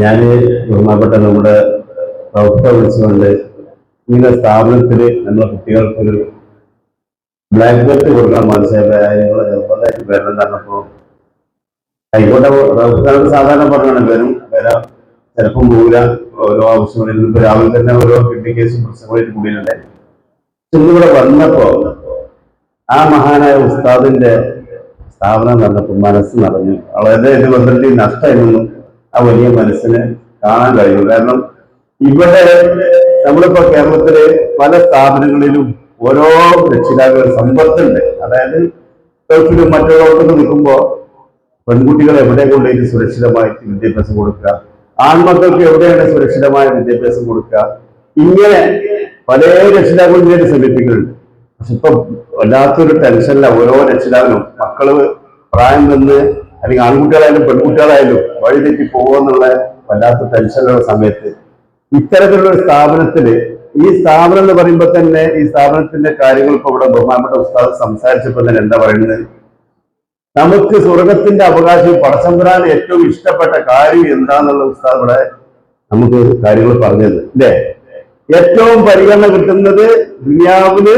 ഞാൻ ബഹുമാനപ്പെട്ട നമ്മുടെ പ്രവക്ത വിളിച്ചുകൊണ്ട് ഇങ്ങനെ സ്ഥാപനത്തിൽ നമ്മുടെ കുട്ടികൾക്കൊരു ബ്ലാക്ക് ബെൽറ്റ് കൊടുക്കാൻ മനസ്സിലായ അതിനുള്ള നിർബന്ധമായിട്ട് വരണം പറഞ്ഞപ്പോൾ ആയിക്കോട്ടെ പ്രവക്താവ് സാധാരണ പറഞ്ഞാണ് വരും വരാം. ചിലപ്പം പോകില്ല ഓരോ ആവശ്യങ്ങളിൽ ഇപ്പൊ രാവിലെ തന്നെ ഓരോ കിഡ്നി കേസും പ്രശ്നങ്ങളായിട്ട് ഇന്ന് ഇന്നിവിടെ വന്നപ്പോ ആ മഹാനായ ഉസ്താദിന്റെ സ്ഥാപനം നടന്നപ്പോൾ മനസ്സ് നിറഞ്ഞു. വളരെ ഇത് വന്നിട്ട് നഷ്ടമായിരുന്നു ആ വലിയ മനസ്സിന് കാണാൻ കഴിയും കാരണം ഇവിടെ നമ്മളിപ്പോ കേരളത്തിലെ പല സ്ഥാപനങ്ങളിലും ഓരോ രക്ഷിതാക്കൾ സമ്പത്തുണ്ട്. അതായത് ഗൾഫിലും മറ്റുള്ളവർക്കൊക്കെ നിൽക്കുമ്പോ പെൺകുട്ടികളെ എവിടെ കൊണ്ടുപോയി സുരക്ഷിതമായിട്ട് വിദ്യാഭ്യാസം കൊടുക്കുക ആൺമക്കൾക്ക് എവിടെയാണ് സുരക്ഷിതമായ വിദ്യാഭ്യാസം കൊടുക്കുക ഇങ്ങനെ പല രക്ഷിതാക്കളും ഇതിനെ ശ്രമിപ്പിക്കുന്നുണ്ട് പക്ഷെ ഇപ്പൊ വല്ലാത്തൊരു ടെൻഷനില്ല ഓരോ രക്ഷിതാവിനും മക്കൾ പ്രായം നിന്ന് അല്ലെങ്കിൽ ആൺകുട്ടികളായാലും പെൺകുട്ടികളായാലും വഴിതെറ്റി പോകുമെന്നുള്ള വല്ലാത്ത ടെൻഷനുള്ള സമയത്ത് ഇത്തരത്തിലുള്ള ഒരു സ്ഥാപനത്തിൽ ഈ സ്ഥാപനം എന്ന് പറയുമ്പോൾ തന്നെ ഈ സ്ഥാപനത്തിന്റെ കാര്യങ്ങൾ ഇപ്പൊ ഇവിടെ ബഹുമാനപ്പെട്ട ഉസ്താദ് സംസാരിച്ചപ്പോൾ തന്നെ എന്താ പറയുന്നത്? നമുക്ക് സ്വർഗത്തിന്റെ അവകാശം പടച്ചമ്പരാൻ ഏറ്റവും ഇഷ്ടപ്പെട്ട കാര്യം എന്താന്നുള്ള ഉസ്താദ് ഇവിടെ നമുക്ക് കാര്യങ്ങൾ പറഞ്ഞത്. അല്ലേ? ഏറ്റവും പരിഗണന കിട്ടുന്നത് ദുനിയാവിൽ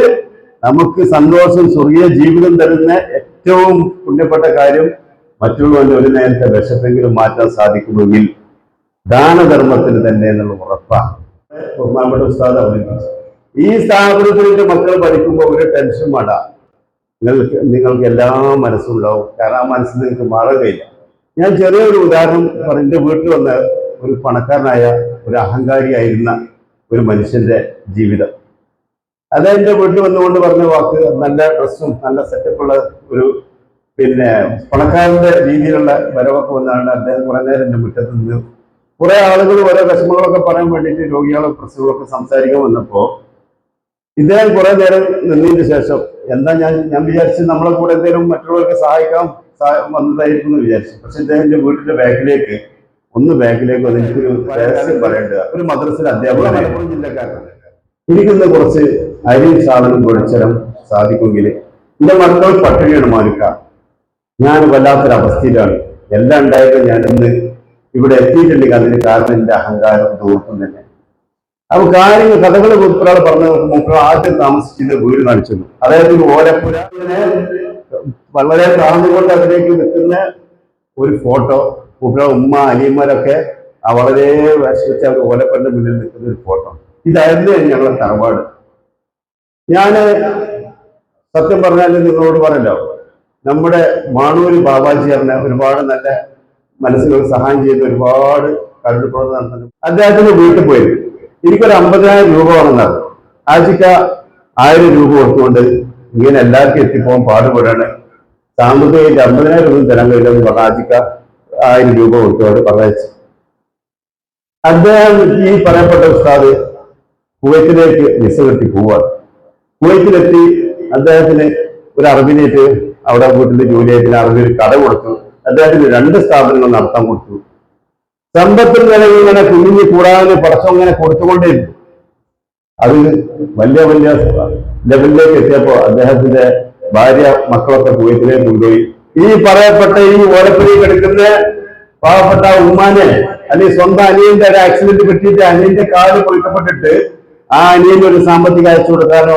നമുക്ക് സന്തോഷം സ്വർഗീയ ജീവിതം തരുന്ന ഏറ്റവും പുണ്യപ്പെട്ട കാര്യം മറ്റുള്ളവന്റെ ഒരു നേരത്തെ വിശപ്പെങ്കിലും മാറ്റാൻ സാധിക്കുമെങ്കിൽ ദാനധർമ്മത്തിന് തന്നെ എന്നുള്ള ഉറപ്പാണ്. ഉസ്താദ് അവതരിപ്പിച്ചു. ഈ സ്ഥാപനത്തിലേക്ക് മക്കൾ പഠിക്കുമ്പോൾ ഒരു ടെൻഷൻ വേണ്ട. നിങ്ങൾക്ക് നിങ്ങൾക്ക് എല്ലാ മനസ്സും ഉണ്ടാവും. കാരണം ആ മനസ്സിൽ നിങ്ങൾക്ക് മാറുകയില്ല ഞാൻ ചെറിയൊരു ഉദാഹരണം പറഞ്ഞു എന്റെ വീട്ടിൽ വന്ന ഒരു പണക്കാരനായ ഒരു അഹങ്കാരിയായിരുന്ന ഒരു മനുഷ്യന്റെ ജീവിതം. അത് എന്റെ വീട്ടിൽ വന്നുകൊണ്ട് പറഞ്ഞ വാക്ക് നല്ല ഡ്രസ്സും നല്ല സെറ്റപ്പുള്ള ഒരു പിന്നെ പണക്കാരന്റെ രീതിയിലുള്ള വരവൊക്കെ വന്നാണ് അദ്ദേഹം കുറെ നേരം എന്റെ മുറ്റത്ത് നിന്ന് കുറെ ആളുകൾ ഓരോ വിഷമങ്ങളൊക്കെ പറയാൻ വേണ്ടിയിട്ട് രോഗികളെ പ്രശ്നങ്ങളൊക്കെ സംസാരിക്കാൻ വന്നപ്പോ ഇദ്ദേഹം കുറെ നേരം നിന്നതിന് ശേഷം എന്താ ഞാൻ ഞാൻ വിചാരിച്ചു നമ്മളെ കൂടെ എന്തെങ്കിലും മറ്റുള്ളവർക്ക് സഹായിക്കാൻ സഹാ- വന്നതായിരിക്കും എന്ന് വിചാരിച്ചു. പക്ഷെ ഇദ്ദേഹം എന്റെ വീട്ടിന്റെ ബാക്കിലേക്ക് ഒന്ന് ബാക്കിലേക്ക് വന്ന് എനിക്കൊരു രഹസ്യം പറയേണ്ടത്. ഒരു മദ്രസിലെ അധ്യാപകൻ മലപ്പുറം ജില്ലക്കാരനാണ്. എനിക്കിന്ന് കുറച്ച് അരി സാധനം കുഴച്ചരം സാധിക്കുമെങ്കിൽ എന്റെ മക്കൾ പട്ടിണിയാണ് മാനിക്ക ഞാൻ വല്ലാത്തൊരു അവസ്ഥയിലാണ് എല്ലാം ഉണ്ടായപ്പോൾ ഞാൻ ഇന്ന് ഇവിടെ എത്തിയിട്ടുണ്ടെങ്കിൽ അതിന് കാരണം എന്റെ അഹങ്കാരം ദൂർത്തും തന്നെ. അപ്പൊ കാര്യങ്ങൾ കഥകൾ ഒരാൾ പറഞ്ഞ നോക്കുമ്പോൾ ആദ്യം താമസിച്ചിരുന്ന വീട് കാണിച്ചു അതായത് ഒരു വളരെ താഴ്ന്നുകൊണ്ട് അതിലേക്ക് നിൽക്കുന്ന ഒരു ഫോട്ടോ കുട്ടിയുടെ ഉമ്മ അലിയന്മാരൊക്കെ വളരെ വിഷമിച്ച അവർ മുന്നിൽ നിൽക്കുന്ന ഒരു ഫോട്ടോ. ഇതായിരുന്നു ഞങ്ങളുടെ തറവാട്. ഞാൻ സത്യം പറഞ്ഞാൽ നിങ്ങളോട് പറഞ്ഞല്ലോ നമ്മുടെ മാണൂര് ബാബാജി പറഞ്ഞ ഒരുപാട് നല്ല മനസ്സിനോട് സഹായം ചെയ്ത് ഒരുപാട് കരുതപ്രവർത്തനം നടത്തുന്നു. അദ്ദേഹത്തിന്റെ വീട്ടിൽ പോയി. എനിക്കൊരു അമ്പതിനായിരം രൂപ വേണമെന്നാണ് ആഴ്ചക്ക ആയിരം രൂപ കൊടുത്തുകൊണ്ട് ഇങ്ങനെ എല്ലാവർക്കും എത്തിപ്പോകാൻ പാടുപെടാണ് സാമ്പത്തിക അമ്പതിനായിരം രൂപ തരാൻ കഴിയില്ലെന്ന് പറഞ്ഞ ആഴ്ചക്ക് ആയിരം രൂപ കൊടുത്തോട് പറഞ്ഞു അദ്ദേഹം ഈ പറയപ്പെട്ട ഉസ്താദ് കുവൈത്തിലേക്ക് വിസ കിട്ടി പോവാണ്. കുവൈത്തിലെത്തി അദ്ദേഹത്തിന് ഒരു അറബിനേറ്റ് അവിടെ വീട്ടിൽ ജോലിയായിട്ട് അറബി ഒരു കട കൊടുത്തു. അദ്ദേഹത്തിന് രണ്ട് സ്ഥാപനങ്ങൾ നടത്താൻ കൊടുത്തു. സമ്പത്തിൽ നിലവിൽ ഇങ്ങനെ കുഞ്ഞു കൂടാതെ പടക്കം ഇങ്ങനെ കൊടുത്തുകൊണ്ടേയിരുന്നു. അത് വലിയ വലിയ ലെവലിലേക്ക് എത്തിയപ്പോ അദ്ദേഹത്തിന്റെ ഭാര്യ മക്കളൊക്കെ കുവൈത്തിലേക്ക് കൊണ്ടുപോയി. ഈ പറയപ്പെട്ട ഈ ഓലപ്പുഴ കിടക്കുന്ന പാവപ്പെട്ട ഉമ്മാനെ അല്ലെങ്കിൽ സ്വന്തം അനിയന്റെ ഒരു ആക്സിഡന്റ് പറ്റിയിട്ട് അനിയന്റെ കാൽ പൊളിക്കപ്പെട്ടിട്ട് ആ അനിയന് ഒരു സാമ്പത്തിക അയച്ചു കൊടുക്കാനോ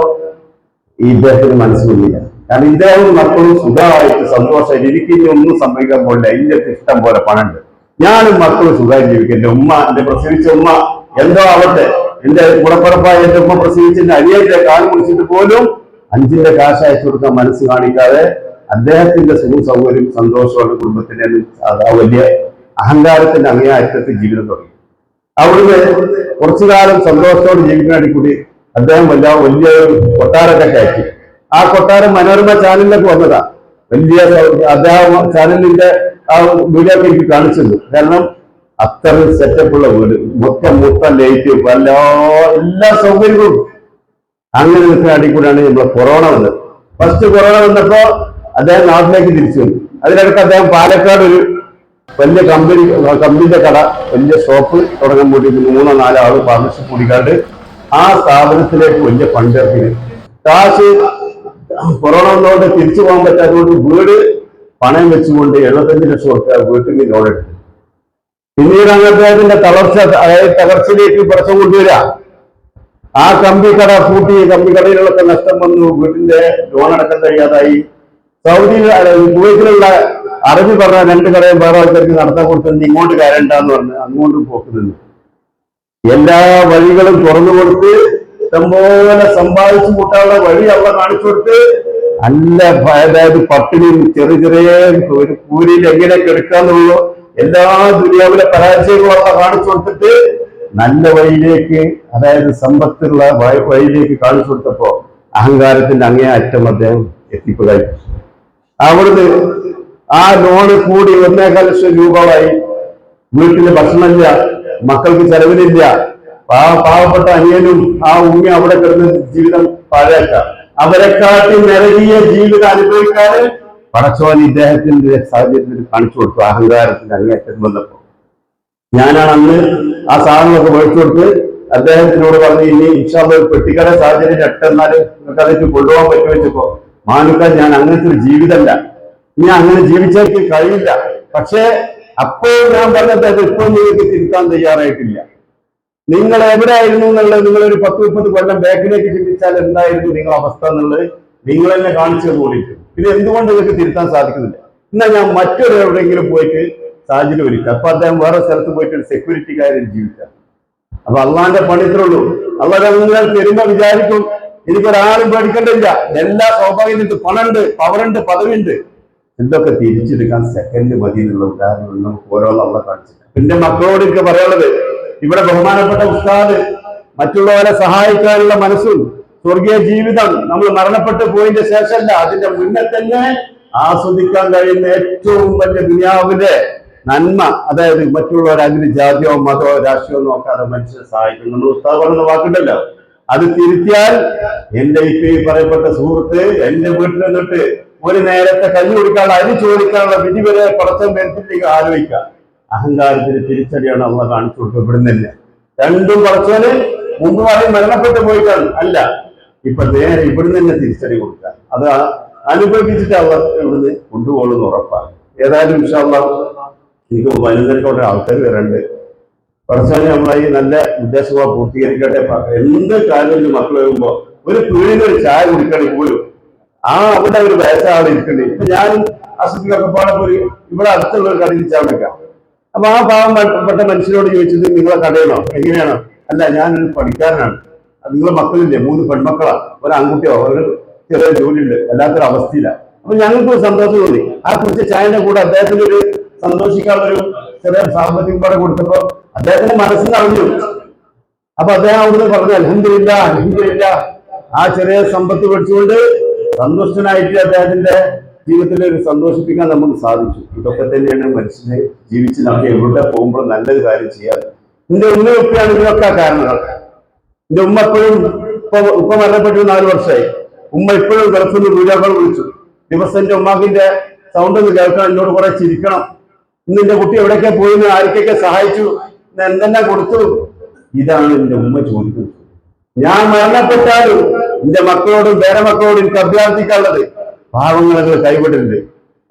ഈ ഇദ്ദേഹത്തിന് മനസ്സിലില്ല. കാരണം ഇദ്ദേഹം മക്കളും സുഖമായിട്ട് സന്തോഷമായിട്ട് എനിക്ക് ഇനി ഒന്നും സംഭവിക്കാൻ പോകില്ല. എന്റെ ഇഷ്ടം പോലെ പണുണ്ട് ഞാനും മക്കളും സുഖമായി ജീവിക്കും. എന്റെ ഉമ്മ എന്റെ പ്രസവിച്ച ഉമ്മ എന്തോ ആവട്ടെ. എന്റെ കുടപ്പുറപ്പായ എന്റെ ഉമ്മ പ്രസവിച്ച എന്റെ അനിയന്റെ കാൽ കുടിച്ചിട്ട് പോലും അഞ്ചിന്റെ കാശ് അയച്ചു കൊടുക്കാൻ മനസ്സ് കാണിക്കാതെ അദ്ദേഹത്തിന്റെ സുഖം സൗകര്യം സന്തോഷമുള്ള കുടുംബത്തിന്റെ വലിയ അഹങ്കാരത്തിന്റെ അങ്ങേയറ്റത്തിൽ ജീവിതം തുടങ്ങി. അവിടുന്ന് കുറച്ചു കാലം സന്തോഷത്തോടെ ജീവിക്കാൻ കൂടി അദ്ദേഹം വല്ല വലിയ കൊട്ടാരൊക്കെ കയറ്റി. ആ കൊട്ടാരം മനോരമ ചാനലിലൊക്കെ വന്നതാ. വലിയ അദ്ദേഹം ചാനലിന്റെ ആ വീഡിയോ എനിക്ക് കാണിച്ചത് കാരണം സെറ്റപ്പ് സെറ്റപ്പുള്ള വീട്. മൊത്തം മൊത്തം ലൈറ്റ് വല്ല എല്ലാ സൗകര്യങ്ങളും. അങ്ങനെ നിൽക്കുന്ന അടി കൂടെയാണ് നമ്മളെ കൊറോണ വന്നത്. ഫസ്റ്റ് കൊറോണ വന്നപ്പോ അദ്ദേഹം നാട്ടിലേക്ക് തിരിച്ചു വന്നു. അതിനിടയ്ക്ക് അദ്ദേഹം പാലക്കാട് ഒരു വലിയ കമ്പനി കമ്പനിയുടെ കട വലിയ ഷോപ്പ് തുടങ്ങാൻ വേണ്ടി മൂന്നോ നാലോ ആൾ പാർട്ണർഷിപ്പ് കൂടിക്കാണ്ട് ആ സ്ഥാപനത്തിലേക്ക് വലിയ ഫണ്ട് ഇറക്കി. കാശ് കൊറോണ വന്നതുകൊണ്ട് തിരിച്ചു പോകാൻ പറ്റാത്തതുകൊണ്ട് വീട് പണയം വെച്ചുകൊണ്ട് എഴുപത്തഞ്ച് ലക്ഷം റുപ്യ വീട്ടിൽ ലോൺ എടുത്തു. പിന്നീട് അങ്ങനത്തെ തളർച്ച അതായത് തകർച്ചയിലേക്ക് പ്രശ്നം കൊണ്ടുവരിക. ആ കമ്പി കട പൂട്ടി കമ്പി കടയിലൊക്കെ നഷ്ടം വന്നു വീട്ടിന്റെ ലോൺ അടക്കം കഴിയാതായി. സൗദി കുവൈറ്റിലുള്ള അറബി പറഞ്ഞ രണ്ട് കടയും വേറെ ആൾക്കാർക്ക് നടത്താൻ കൊടുത്തത് ഇങ്ങോട്ട് കയറണ്ടെന്ന് പറഞ്ഞ് അങ്ങോട്ട് പോക്ക് നിന്നു എല്ലാ വഴികളും തുറന്നു കൊടുത്ത് ഇഷ്ടംപോലെ സമ്പാദിച്ചു കൂട്ടാനുള്ള വഴി അവിടെ കാണിച്ചു കൊടുത്ത് നല്ല അതായത് പട്ടിണിയും ചെറിയ ചെറിയ ഒരു കൂലിയിൽ എങ്ങനെയൊക്കെ എടുക്കാന്നുള്ളൂ എല്ലാ ദുനിയാവിലെ പരാജയങ്ങളും അവിടെ കാണിച്ചു കൊടുത്തിട്ട് നല്ല വഴിയിലേക്ക് അതായത് സമ്പത്തുള്ള വഴി- വഴിയിലേക്ക് കാണിച്ചു കൊടുത്തപ്പോ അഹങ്കാരത്തിന്റെ അങ്ങേ അറ്റം അദ്ദേഹം എത്തിപ്പോയി അവിടുന്ന് ആ ലോണ് കൂടി ഒന്നേകാൽ ലക്ഷം രൂപ വീട്ടിൽ ഭക്ഷണമില്ല മക്കൾക്ക് ചെലവിലില്ല. പാവപ്പെട്ട അനിയനും ആ ഉമ്മ അവിടെ കിടന്ന് ജീവിതം പാഴാക്ക അവരെക്കാട്ടി നിരകിയ ജീവിതം അനുഭവിക്കാതെ പടച്ചോൻ ഇദ്ദേഹത്തിന്റെ സാഹചര്യത്തിൽ കാണിച്ചു കൊടുത്തു അഹങ്കാരത്തിന്റെ അങ്ങേറ്റം വന്നപ്പോ ഞാനാണ് അന്ന് ആ സാധനമൊക്കെ മേടിച്ചു കൊടുത്ത് അദ്ദേഹത്തിനോട് പറഞ്ഞു ഇനി ഇൻഷാല്ല ഒരു പെട്ടിക്കട സാഹചര്യം നിങ്ങൾക്ക് അതിലേക്ക് കൊണ്ടുപോകാൻ പറ്റുമോ വെച്ചപ്പോ ഞാൻ അങ്ങനത്തെ ഒരു ജീവിതമല്ല. ഇനി അങ്ങനെ ജീവിച്ചേക്ക് കഴിയില്ല. പക്ഷേ അപ്പോൾ ഞാൻ പറഞ്ഞത് അത് ഇപ്പോൾ നിങ്ങൾക്ക് തിരുത്താൻ തയ്യാറായിട്ടില്ല. നിങ്ങൾ എവിടെയായിരുന്നു എന്നുള്ളത് നിങ്ങൾ ഒരു പത്ത് മുപ്പത് കൊല്ലം ബാക്കിലേക്ക് ചിന്തിച്ചാൽ എന്തായിരുന്നു നിങ്ങളുടെ അവസ്ഥ എന്നുള്ളത് നിങ്ങൾ തന്നെ കാണിച്ചു തന്നുകൊണ്ടിരിക്കും. പിന്നെ എന്തുകൊണ്ട് നിങ്ങൾക്ക് തിരുത്താൻ സാധിക്കുന്നില്ല? എന്നാൽ ഞാൻ മറ്റൊരു എവിടെയെങ്കിലും പോയിട്ട് സാഹചര്യം ഒരുക്കുക അപ്പൊ അദ്ദേഹം വേറെ സ്ഥലത്ത് പോയിട്ട് ഒരു സെക്യൂരിറ്റി കാര്യം ജീവിക്കാം. അപ്പൊ അള്ളാന്റെ പണിത്രുള്ളൂ അള്ളാഹ് നിങ്ങൾ തരുമ്പോ വിചാരിക്കും എനിക്കൊരാളും പേടിക്കണ്ടില്ല. എല്ലാ സ്വാഭാവികമായിട്ട് പണമുണ്ട് പവറുണ്ട് പദവിയുണ്ട്. എന്തൊക്കെ തിരിച്ചെടുക്കാൻ സെക്കൻഡ് മതി എന്നുള്ള ഉദാഹരണം നമുക്ക് ഓരോന്നും അവിടെ കാണിച്ചു എന്റെ മക്കളോട് എനിക്ക് പറയാനുള്ളത് ഇവിടെ ബഹുമാനപ്പെട്ട ഉസ്താദ് മറ്റുള്ളവരെ സഹായിക്കാനുള്ള മനസ്സും സ്വർഗീയ ജീവിതം നമ്മൾ മരണപ്പെട്ടു പോയതിന്റെ ശേഷമല്ല അതിന്റെ മുന്നേ തന്നെ ആസ്വദിക്കാൻ കഴിയുന്ന ഏറ്റവും വലിയ ദുനിയാവിന്റെ നന്മ അതായത് മറ്റുള്ളവർ അതിന് ജാതിയോ മതമോ രാഷ്ട്രീയമോ നോക്കാതെ മനുഷ്യരെ സഹായിക്കും നമ്മൾ ഉസ്താദ് പറഞ്ഞ വാക്കുണ്ടല്ലോ. അത് തിരുത്തിയാൽ എന്റെ ഇപ്പൊ ഈ പറയപ്പെട്ട സുഹൃത്ത് എന്റെ വീട്ടിൽ നിന്നിട്ട് ഒരു നേരത്തെ കഞ്ഞി കൊടുക്കാനുള്ള അരി ചോദിക്കാനുള്ള വിധി വരെ പുറത്തും വരുത്തിലേക്ക് ആലോചിക്കുക അഹങ്കാരത്തിന് തിരിച്ചടിയാണ് അള്ള കാണിച്ചു കൊടുക്കപ്പെടുന്നില്ല രണ്ടും പറച്ചോന് മുമ്പ് പറയും മരണപ്പെട്ടു പോയിട്ടാണ്. അല്ല ഇപ്പൊ നേരെ ഇവിടുന്ന് തന്നെ തിരിച്ചടി കൊടുക്കുക. അത് അനുഭവിച്ചിട്ട് അവർ ഇവിടുന്ന് കൊണ്ടുപോകുന്നു ഉറപ്പാണ്. ഏതായാലും ഇഷ്ടമുള്ള എനിക്ക് വലുതരക്കോട്ടെ ആൾക്കാർ വരണ്ട് പറച്ചാൽ നമ്മളെ ഈ നല്ല ഉദ്ദേശം പൂർത്തീകരിക്കട്ടെ. എന്ത് കാര്യം മക്കൾ വരുമ്പോ ഒരു പീടിയിൽ ഒരു ചായ കുടിക്കണേ പോലും. ആ അവിടെ ഒരു വയസ്സാളിരിക്കണേ. ഇപ്പൊ ഞാൻ അസുഖിലൊക്കെ പാടെ പോയി ഇവിടെ അടുത്തുള്ള ഒരു കടയിൽ ചായ വെക്കാം അപ്പൊ ആ പാവപ്പെട്ട മനുഷ്യനോട് ചോദിച്ചത് നിങ്ങളെ കടയണോ എങ്ങനെയാണോ? അല്ല ഞാനൊരു പഠിക്കാരനാണ് നിങ്ങളെ മക്കളില്ലേ? മൂന്ന് പെൺമക്കളാ. ഒരു ആൺകുട്ടിയോ ഒരു ചെറിയ ജോലിയുണ്ട്. വല്ലാത്തൊരു അവസ്ഥയില്ല അപ്പൊ ഞങ്ങൾക്ക് ഒരു സന്തോഷം തോന്നി. ആ കുറിച്ച് ചായന്റെ കൂടെ അദ്ദേഹത്തിന് ഒരു സന്തോഷിക്കാനുള്ള ഒരു ചെറിയ സാമ്പത്തികം കൂടെ കൊടുത്തപ്പോ അദ്ദേഹത്തിന്റെ മനസ്സിൽ അറിഞ്ഞു അപ്പൊ അദ്ദേഹം അവിടുന്ന് പറഞ്ഞു അലഹമില്ല അലഹമില്ല ആ ചെറിയ സമ്പത്ത് പഠിച്ചുകൊണ്ട് സന്തുഷ്ടനായിട്ട് അദ്ദേഹത്തിന്റെ ജീവിതത്തിൽ ഒരു സന്തോഷിപ്പിക്കാൻ നമുക്ക് സാധിച്ചു. ഇതൊക്കെ തന്നെയാണ് മനുഷ്യനെ ജീവിച്ച് നമുക്ക് എവിടെ പോകുമ്പോൾ നല്ലൊരു കാര്യം ചെയ്യാൻ. എന്റെ ഉമ്മയൊക്കെയാണ് ഇതിനൊക്കെ കാരണങ്ങൾ. എന്റെ ഉമ്മ എപ്പോഴും ഇപ്പൊ ഉപ്പ മരണപ്പെട്ടു നാല് വർഷമായി. ഉമ്മ ഇപ്പോഴും ഗൾഫിൽ നിന്ന് വിളിച്ചു ദിവസം എന്റെ ഉമ്മാക്കിന്റെ സൗണ്ട് ഒന്ന് കേൾക്കണം എന്നോട് കുറെ ചിരിക്കണം. ഇന്ന് എന്റെ കുട്ടി എവിടെയൊക്കെ പോയി ആർക്കൊക്കെ സഹായിച്ചു എന്തെന്നെ കൊടുത്തു? ഇതാണ് എന്റെ ഉമ്മ ചോദിക്കുന്നത്. ഞാൻ മരണപ്പെട്ടാലും എന്റെ മക്കളോടും വേറെ മക്കളോടും എനിക്ക് അഭ്യർത്ഥിക്കാനുള്ളത് പാവങ്ങളെ കൈവിടരുത്.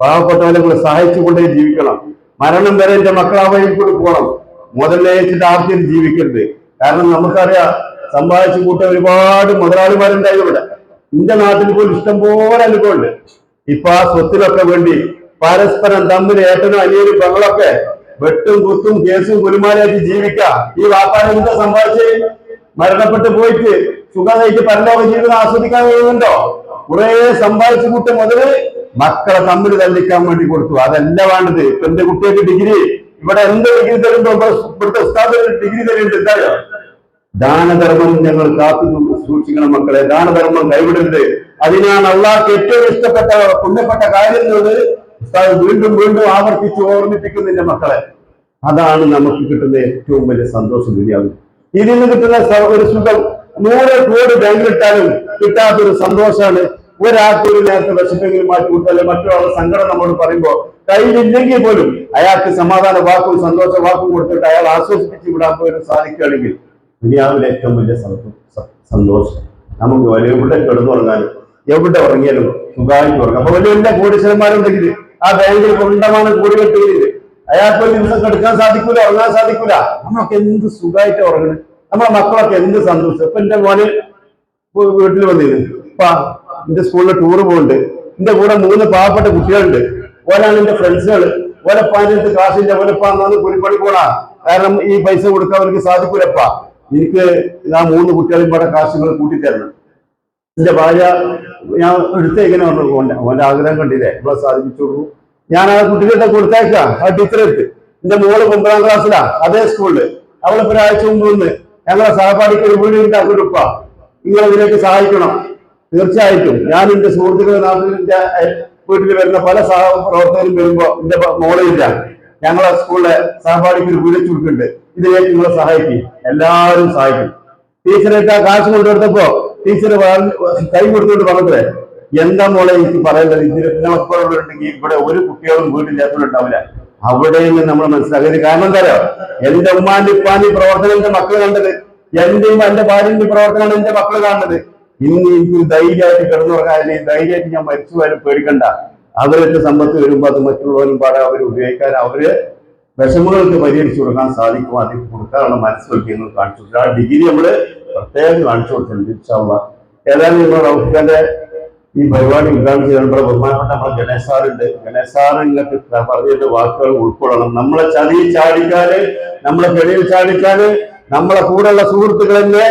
പാവപ്പെട്ടവരെ നിങ്ങൾ സഹായിച്ചുകൊണ്ടേ ജീവിക്കണം. മരണം വരെ എന്റെ മക്കൾ ആ വഴിയിൽ കൂടി പോകണം. മുതലേച്ചിട്ട് ആർക്കും ജീവിക്കരുത്. കാരണം നമുക്കറിയാം സമ്പാദിച്ചു കൂട്ട ഒരുപാട് മുതലാളിമാരുണ്ടായി ഇവിടെ. എന്റെ നാട്ടിൽ പോലും ഇഷ്ടംപോലെ അനുഭവമുണ്ട്. ഇപ്പൊ ആ സ്വത്തിനൊക്കെ വേണ്ടി പരസ്പരം തമ്മിൽ ഏട്ടനും അനിയനും പെങ്ങളൊക്കെ വെട്ടും കുത്തും കേസും കുരുമാരാക്കി ജീവിക്കാം. ഈ വാപ്പാരം എന്താ സമ്പാദിച്ച്? മരണപ്പെട്ടു പോയിട്ട് സുഖമായിട്ട് പരലോക ജീവിതം ആസ്വദിക്കാൻ കഴിയുന്നുണ്ടോ? കുറെ സമ്പാദിച്ചു കൂട്ട മുതൽ മക്കളെ തമ്മിൽ തല്ലിക്കാൻ വേണ്ടി കൊടുത്തു. അതല്ല വേണ്ടത്. ഇപ്പൊ എന്റെ കുട്ടികൾക്ക് ഡിഗ്രി ഇവിടെ എന്ത് ഡിഗ്രി തരുമ്പോ ഇവിടെ ഇവിടുത്തെ ഡിഗ്രി തരുന്നുണ്ട്. എന്തായോ ദാനധർമ്മം ഞങ്ങൾ കാത്തു സൂക്ഷിക്കണം മക്കളെ. ദാനധർമ്മം കൈവിടരുത്. അതിനാണ് അള്ളാഹ്ക്ക് ഏറ്റവും ഇഷ്ടപ്പെട്ട പുണ്യപ്പെട്ട കാര്യം എന്നത് ഉസ്താദ് വീണ്ടും വീണ്ടും ആവർത്തിച്ച് ഓർമ്മിപ്പിക്കുന്നതിന്റെ മക്കളെ. അതാണ് നമുക്ക് കിട്ടുന്ന ഏറ്റവും വലിയ സന്തോഷം ദുര്യാവും ഇതിൽ നിന്ന് കിട്ടുന്ന ഒരു സുഖം നൂറ് കോടി ബാങ്കിലിട്ടാലും കിട്ടാത്തൊരു സന്തോഷമാണ് ഒരാൾക്ക് ഒരു നേരത്തെ വിശപ്പെങ്കിലും മാറ്റി കൊടുത്താൽ മറ്റൊരാളുടെ സങ്കടം നമ്മോട് പറയുമ്പോൾ കയ്യിലില്ലെങ്കിൽ പോലും അയാൾക്ക് സമാധാന വാക്കും സന്തോഷ വാക്കും കൊടുത്തിട്ട് അയാൾ ആശ്വസിപ്പിച്ച് വിടാൻ പോലും സാധിക്കുകയാണെങ്കിൽ ദുനിയാവിലെ ഏറ്റവും വലിയ സന്തോഷം നമുക്ക് വലിയ എവിടെ കിടന്നുറങ്ങാനും എവിടെ ഉറങ്ങിയാലും സുഖമായിട്ട് ഉറങ്ങാം. അപ്പൊ വലിയ വലിയ കോടീശ്വരന്മാരുണ്ടെങ്കിൽ ആ ബാങ്കിൽ കൊണ്ടമാണ് കൂടി കെട്ടുകയില്ലേ അയാൾക്ക് ഒരു ദിവസം കെടുക്കാൻ സാധിക്കൂല ഉറങ്ങാൻ സാധിക്കൂല. നമ്മളൊക്കെ എന്ത് സുഖമായിട്ട് ഉറങ്ങണം? നമ്മളെ മക്കളൊക്കെ എന്ത് സന്തോഷം. ഇപ്പൊ എന്റെ മോന് വീട്ടിൽ വന്നിരുന്നു. അപ്പാ എന്റെ സ്കൂളിൽ ടൂർ പോകുന്നുണ്ട് എന്റെ കൂടെ മൂന്ന് പാവപ്പെട്ട കുട്ടികളുണ്ട്. ഓരാണ് എന്റെ ഫ്രണ്ട്സുകൾ. ഓലപ്പാന്റെ ക്ലാസ്സിന്റെ ഓലപ്പാന്ന് കുരിപ്പണി പോടാ കാരണം ഈ പൈസ കൊടുക്കാൻ എനിക്ക് സാധിക്കൂലപ്പാ എനിക്ക് ആ മൂന്ന് കുട്ടികളെയും കൂടെ കാശുകൾ കൂട്ടിത്തരണം. എന്റെ ഭാര്യ ഞാൻ എടുത്തേക്കിനെ പറഞ്ഞു ഓന്റെ അവന്റെ ആഗ്രഹം കണ്ടില്ലേ? ഇവിടെ സാധിപ്പിച്ചോളൂ. ഞാൻ ആ കുട്ടികളുടെ കൊടുത്തേക്കാം ആ ടീച്ചറെടുത്ത് എന്റെ മോൾ ഒമ്പതാം ക്ലാസ്സിലാ അതേ സ്കൂളിൽ. അവളിപ്പോ ഒരാഴ്ച മുമ്പ് വന്ന് ഞങ്ങളെ സഹപാഠിക്ക് ഒരു വീട് ഉണ്ടാക്കി കൊടുക്കുക നിങ്ങൾ ഇതിലേക്ക് സഹായിക്കണം. തീർച്ചയായിട്ടും. ഞാൻ എന്റെ സുഹൃത്തുക്കളുടെ നാട്ടിലെ വീട്ടിൽ വരുന്ന പല സഹപ്രവർത്തകരും വരുമ്പോ എന്റെ മോളില്ല. ഞങ്ങളെ സ്കൂളിലെ സഹപാഠിക്ക് ഒരു വീട് കൊടുക്കുന്നുണ്ട് ഇതിലേക്ക് നിങ്ങളെ സഹായിക്കും. എല്ലാവരും സഹായിക്കും. ടീച്ചറെ ആ കാശ് കൊണ്ടുവരുത്തപ്പോ ടീച്ചർ കൈ കൊടുത്തുകൊണ്ട് പറഞ്ഞത് എന്താ മോളെ എനിക്ക് പറയുന്നത് ഇതിൽ നിങ്ങളെപ്പോഴുണ്ടെങ്കിൽ ഇവിടെ ഒരു കുട്ടികളും വീട്ടില്ലാത്തവരുണ്ടാവില്ല അവിടെയും നമ്മൾ മനസ്സിലാക്കിയത് കാരണം എന്താ അറിയോ? എന്റെ ഉമ്മാന്റെ ഉപ്പാന്റെ പ്രവർത്തനം എന്റെ മക്കൾ കണ്ടത്. എന്റെയും എന്റെ ഭാര്യന്റെ പ്രവർത്തനമാണ് എന്റെ മക്കൾ കാണുന്നത്. ഇന്ന് എനിക്ക് ധൈര്യമായിട്ട് കിടന്നുറങ്ങാൻ ധൈര്യമായിട്ട് ഞാൻ മരിച്ചു വരെ പേടിക്കണ്ട. അവരൊക്കെ സമ്പത്ത് വരുമ്പോൾ അത് മറ്റുള്ളവരും പാടെ അവർ ഉപയോഗിക്കാൻ അവർ വിഷമങ്ങൾക്ക് പരിഹരിച്ചു കൊടുക്കാൻ സാധിക്കും അതിൽ കൊടുക്കാനുള്ള മനസ്സിലാക്കിയെന്ന് കാണിച്ചു കൊടുത്തു. ആ ഡിഗ്രി നമ്മൾ പ്രത്യേകം കാണിച്ചു കൊടുത്തിട്ടുണ്ട് ഏതായാലും നിങ്ങൾ റൗഫിന്റെ ഈ പരിപാടി ഉദ്ഘാടനം ചെയ്തിട്ടുണ്ട് ബഹുമാനപ്പെട്ട നമ്മുടെ ഗണേശാറുണ്ട് സാറുണ്ട്. ഗണേശ് സാർ ഇങ്ങോട്ട് പറഞ്ഞതിന്റെ വാക്കുകൾ ഉൾക്കൊള്ളണം. നമ്മളെ ചതി ചാടിക്കാൽ നമ്മളെ കെടിയിൽ ചാടിക്കാൽ നമ്മളെ കൂടെയുള്ള സുഹൃത്തുക്കളെന്നെ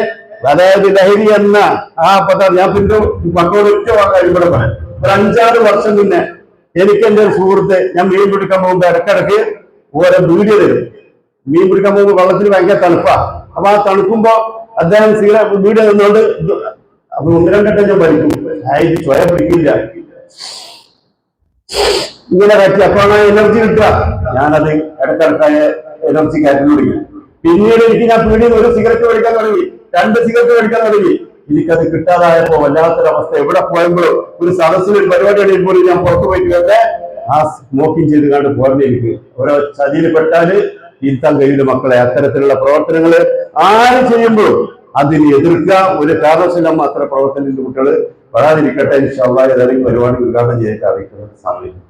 അതായത് ലഹരി എന്ന ആ പദം ഞാൻ പിന്നെ മക്കളോട് ഒറ്റ വാക്കായി ഇവിടെ പറയാം. ഒരു അഞ്ചാറ് വർഷം മുന്നേ എനിക്ക് എന്റെ ഒരു സുഹൃത്ത് ഞാൻ മീൻ പിടിക്കാൻ പോകുമ്പോ ഇടക്കിടക്ക് ഓരോ വീഡിയോ തരും. മീൻ പിടിക്കാൻ പോകുമ്പോൾ വെള്ളത്തിന് ഭയങ്കര തണുപ്പാ. അപ്പൊ ആ തണുക്കുമ്പോ അദ്ദേഹം സീറ വീഡിയോ നിന്നുകൊണ്ട് അപ്പൊ ഒന്ന് രണ്ടെണ്ണം ഞാൻ പഠിക്കും. ഇത് ചൊയ പിടിക്കില്ല ഇങ്ങനെ പറ്റി. അപ്പോഴാണ് എനർജി കിട്ടുക? ഞാനത് ഇടക്കിടക്കായ എനർജി കയറ്റി തുടങ്ങി പിന്നീട് എനിക്ക് ഞാൻ പീടിയിൽ ഒരു സിഗരറ്റ് മേടിക്കാൻ തുടങ്ങി. രണ്ട് സിഗരറ്റ് മേടിക്കാൻ തുടങ്ങി. എനിക്കത് കിട്ടാതായപ്പോ വല്ലാത്തൊരവസ്ഥ. എവിടെ പോയപ്പോഴും ഒരു സദസ്സിൽ ഒരു പരിപാടി കഴിയുമ്പോൾ ഞാൻ പുറത്തു പോയിട്ട് ആ സ്മോക്കിംഗ് ചെയ്ത് കണ്ട് പോരണ്ടേ എനിക്ക്. ഓരോ ചതിയിൽ പെട്ടാൽ ഇരുത്താൻ കഴിയില്ല മക്കളെ അത്തരത്തിലുള്ള പ്രവർത്തനങ്ങൾ ആര് ചെയ്യുമ്പോഴും അതിന് എതിർക്കുക. ഒരു കാരണവശാലും അത്ര പ്രവർത്തനത്തിന്റെ കുട്ടികൾ വരാതിരിക്കട്ടെ. ഇൻഷാള്ള ഏതായാലും പരിപാടി ഉദ്ഘാടനം ചെയ്യാൻ അറിയിക്കുന്നത് സാധിക്കും